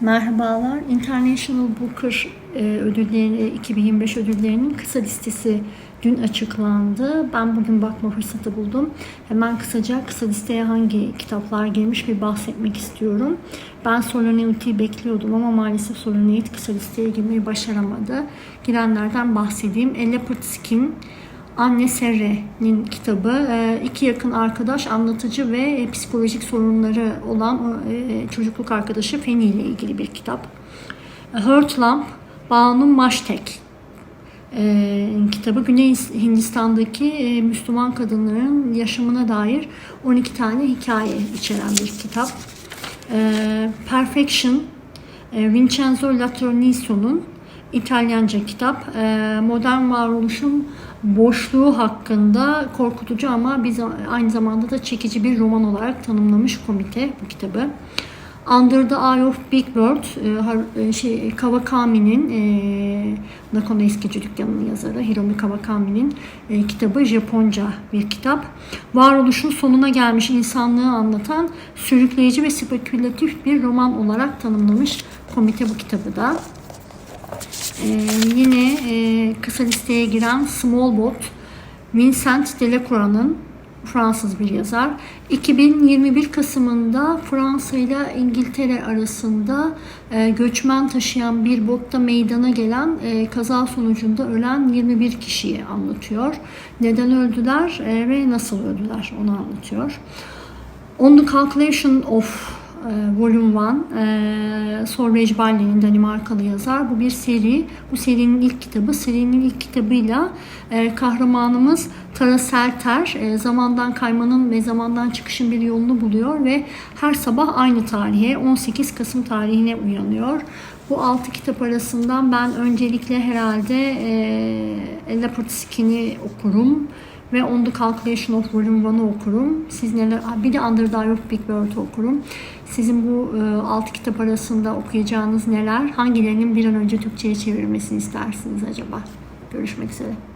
Merhabalar. International Booker e, ödülleri 2025 ödüllerinin kısa listesi dün açıklandı. Ben bugün bakma fırsatı buldum. Hemen kısaca kısa listeye hangi kitaplar girmiş bir bahsetmek istiyorum. Ben Soloneute'i bekliyordum ama maalesef Soloneute kısa listeye girmeyi başaramadı. Girenlerden bahsedeyim. A Leopard Skin, Anne Serre'nin kitabı. Ee, iki yakın arkadaş, anlatıcı ve e, psikolojik sorunları olan e, çocukluk arkadaşı Feni ile ilgili bir kitap. Hurt Lamp, Banu Maştek e, kitabı. Güney Hindistan'daki Müslüman kadınların yaşamına dair 12 tane hikaye içeren bir kitap. Perfection, Vincenzo Latronisso'nun İtalyanca kitap. E, modern varoluşun boşluğu hakkında korkutucu ama biz aynı zamanda da çekici bir roman olarak tanımlamış komite bu kitabı. Under the Eye of Big Bird, e, şey, Kawakami'nin, e, Nakano Eskici Dükkanı'nın yazarı Hiromi Kawakami'nin e, kitabı Japonca bir kitap. Varoluşun sonuna gelmiş insanlığı anlatan sürükleyici ve spekülatif bir roman olarak tanımlamış komite bu kitabı da. Ee, yine e, kısa listeye giren Small Boat, Vincent Delacroix'ın Fransız bir yazar. 2021 Kasım'ında Fransa ile İngiltere arasında e, göçmen taşıyan bir botta meydana gelen e, kaza sonucunda ölen 21 kişiyi anlatıyor. Neden öldüler e, ve nasıl öldüler onu anlatıyor. On the Calculation of e, Volume 1 e, Solveig Balle'nin Danimarkalı yazar. Bu bir seri. Bu serinin ilk kitabı. Serinin ilk kitabıyla e, kahramanımız Tara Selter e, zamandan kaymanın ve zamandan çıkışın bir yolunu buluyor ve her sabah aynı tarihe 18 Kasım tarihine uyanıyor. Bu altı kitap arasından ben öncelikle herhalde e, Leopard Skin'i okurum ve On the Calculation of Volume 1'ı okurum. Siz neler, bir de Under the Eye of Big Bird'ı okurum. Sizin bu e, altı kitap arasında okuyacağınız neler? Hangilerinin bir an önce Türkçe'ye çevrilmesini istersiniz acaba? Görüşmek üzere.